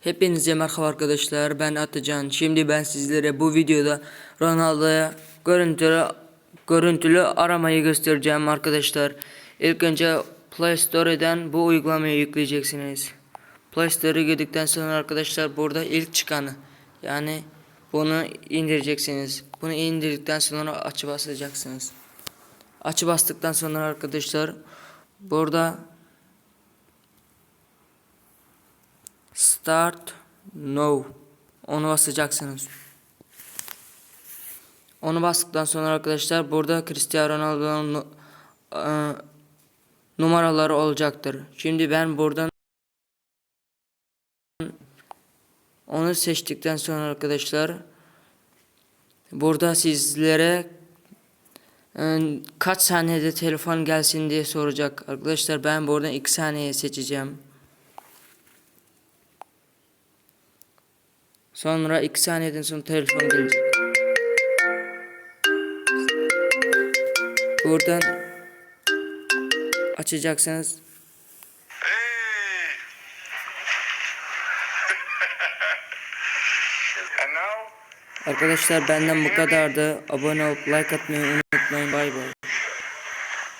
Hepinize merhaba arkadaşlar ben Atacan. Şimdi ben sizlere bu videoda Ronaldo'ya görüntülü görüntülü aramayı göstereceğim arkadaşlar. İlk önce Play Store'dan bu uygulamayı yükleyeceksiniz. Play Store'a girdikten sonra arkadaşlar burada ilk çıkanı yani bunu indireceksiniz. Bunu indirdikten sonra açı basacaksınız. Açı bastıktan sonra arkadaşlar burada Start No. Onu basacaksınız. Onu bastıktan sonra arkadaşlar burada Cristiano Ronaldo'nun nu- eee, numaraları olacaktır. Şimdi ben buradan onu seçtikten sonra arkadaşlar burada sizlere eee, kaç saniyede telefon gelsin diye soracak. Arkadaşlar ben buradan 2 saniye seçeceğim. Sonra 2 saniyeden sonra telefon gelecek. Buradan açacaksınız. Arkadaşlar benden bu kadardı. Abone olup like atmayı unutmayın. Bay bay.